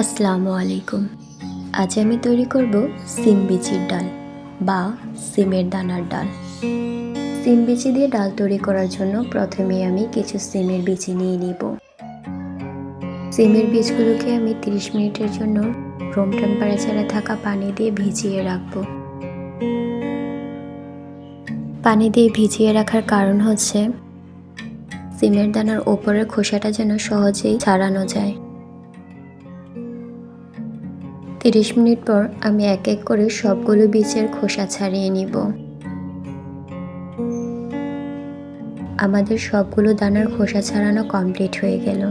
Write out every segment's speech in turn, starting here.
আসসালামু আলাইকুম। আজ আমি তৈরি করব সিম বিচির ডাল বা সিমের দানার ডাল। সিম বিচি দিয়ে ডাল তৈরি করার জন্য প্রথমে আমি কিছু সিমের বিচি নিয়ে নিব। সিমের বীজগুলোকে আমি 30 মিনিটের জন্য রুম টেম্পারেচারে থাকা পানি দিয়ে ভিজিয়ে রাখব। পানি দিয়ে ভিজিয়ে রাখার কারণ হচ্ছে সিমের দানার ওপরের খোসাটা যেন সহজেই ছাড়ানো যায়। তিরিশ মিনিট পর আমি এক এক করে সবগুলো বীজের খোসা ছাড়িয়ে নিব। আমাদের সবগুলো দানার খোসা ছাড়ানো কমপ্লিট হয়ে গেল।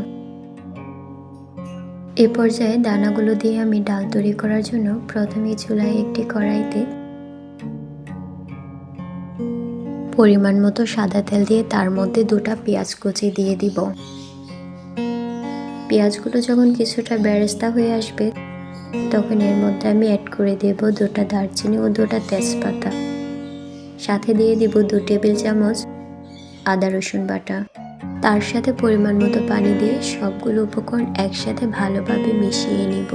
এ পর্যায়ে দানাগুলো দিয়ে আমি ডাল তৈরি করার জন্য প্রথমে চুলায় একটি কড়াইতে পরিমাণ মতো সাদা তেল দিয়ে তার মধ্যে দুটা পেঁয়াজ কুচি দিয়ে দিব। পেঁয়াজগুলো যখন কিছুটা বেরেস্তা হয়ে আসবে, তখন এর মধ্যে আমি অ্যাড করে দেব দুটা দারচিনি ও দুটা তেজপাতা। সাথে দিয়ে দিব দু টেবিল চামচ আদা রসুন বাটা। তার সাথে পরিমাণ মতো পানি দিয়ে সবগুলো উপকরণ একসাথে ভালোভাবে মিশিয়ে নিব।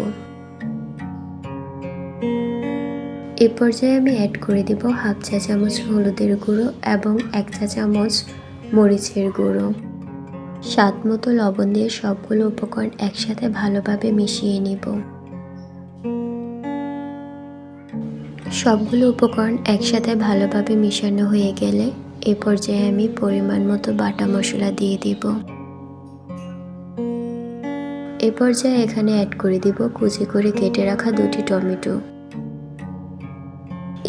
এ পর্যায়ে আমি অ্যাড করে দিব হাফ চা চামচ হলুদের গুঁড়ো এবং এক চা চামচ মরিচের গুঁড়ো। স্বাদ মতো লবণ দিয়ে সবগুলো উপকরণ একসাথে ভালোভাবে মিশিয়ে নিব। সবগুলো উপকরণ একসাথে ভালোভাবে মিশানো হয়ে গেলে এ পর্যায়ে আমি পরিমাণ মতো বাটা মশলা দিয়ে দিব। এ পর্যায়ে এখানে অ্যাড করে দিব কুচি করে কেটে রাখা দুটি টমেটো।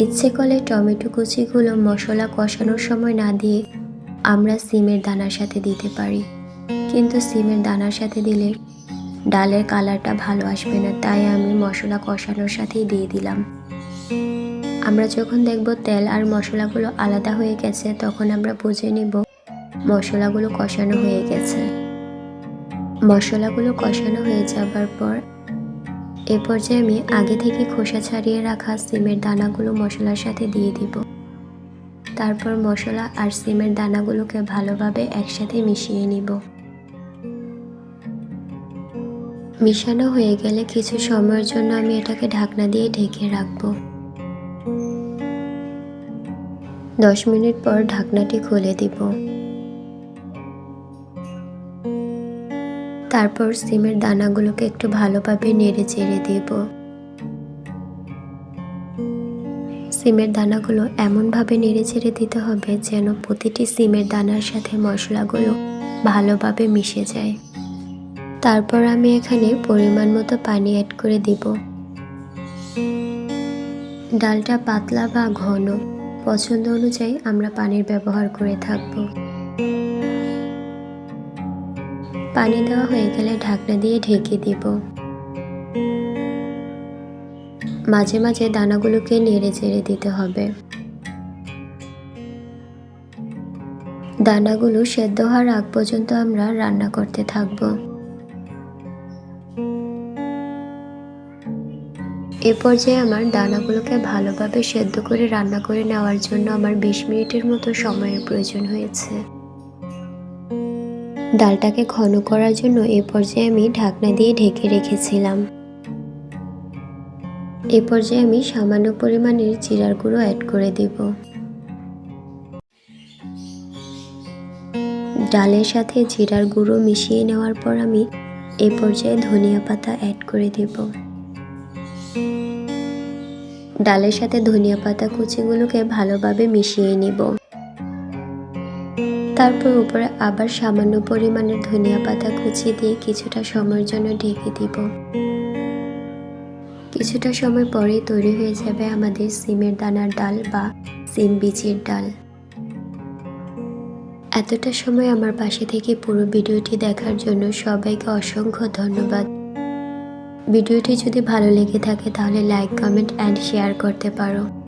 ইচ্ছে করলে টমেটো কুচিগুলো মশলা কষানোর সময় না দিয়ে আমরা সিমের দানার সাথে দিতে পারি। কিন্তু সিমের দানার সাথে দিলে ডালের কালারটা ভালো আসবে না, তাই আমি মশলা কষানোর সাথেই দিয়ে দিলাম। আমরা যখন দেখব তেল আর মশলাগুলো আলাদা হয়ে গেছে, তখন আমরা বুঝে নিব মশলাগুলো কষানো হয়ে গেছে। মশলাগুলো কষানো হয়ে যাবার পর এ পর্যায়ে আমি আগে থেকে খোসা ছাড়িয়ে রাখা সিমের দানাগুলো মশলার সাথে দিয়ে দিব। তারপর মশলা আর সিমের দানাগুলোকে ভালোভাবে একসাথে মিশিয়ে নিব। মিশানো হয়ে গেলে কিছু সময়ের জন্য আমি এটাকে ঢাকনা দিয়ে ঢেকে রাখব। দশ মিনিট পর ঢাকনাটি খুলে দিব। তারপর সিমের দানাগুলোকে একটু ভালোভাবে নেড়ে চেড়ে দিব। সিমের দানাগুলো এমনভাবে নেড়ে চেড়ে দিতে হবে যেন প্রতিটি সিমের দানার সাথে মশলাগুলো ভালোভাবে মিশে যায়। তারপর আমি এখানে পরিমাণ মতো পানি অ্যাড করে দিব। ডালটা পাতলা বা ঘন, পছন্দ অনুযায়ী আমরা পানির ব্যবহার করে থাকব। পানি দেওয়া হয়ে গেলে ঢাকনা দিয়ে ঢেকে দিব। মাঝে মাঝে দানাগুলোকে নেড়ে চেড়ে দিতে হবে। দানাগুলো সেদ্ধ হওয়ার আগ পর্যন্ত আমরা রান্না করতে থাকব। এ পর্যায়ে আমার দানাগুলোকে ভালোভাবে সেদ্ধ করে রান্না করে নেওয়ার জন্য আমার বিশ মিনিটের মতো সময়ের প্রয়োজন হয়েছে। ডালটাকে ঘন করার জন্য এ পর্যায়ে আমি ঢাকনা দিয়ে ঢেকে রেখেছিলাম। এ পর্যায়ে আমি সামান্য পরিমাণের জিরার গুঁড়ো অ্যাড করে দেব। ডালের সাথে জিরার গুঁড়ো মিশিয়ে নেওয়ার পর আমি এ পর্যায়ে ধনিয়া পাতা অ্যাড করে দেবো। ডালের সাথে ধনিয়া পাতা কুচিগুলোকে ভালোভাবে মিশিয়ে নিব। তারপর উপরে আবার সামান্য পরিমাণের ধনিয়া পাতা কুচি দিয়ে কিছুটা সময়ের জন্য ঢেকে দিব। কিছুটা সময় পরে তৈরি হয়ে যাবে আমাদের সিমের দানার ডাল বা সিম বীজের ডাল। এতটা সময় আমার পাশে থেকে পুরো ভিডিওটি দেখার জন্য সবাইকে অসংখ্য ধন্যবাদ। ভিডিওটি যদি ভালো লেগে থাকে তাহলে লাইক, কমেন্ট, অ্যান্ড শেয়ার করতে পারো।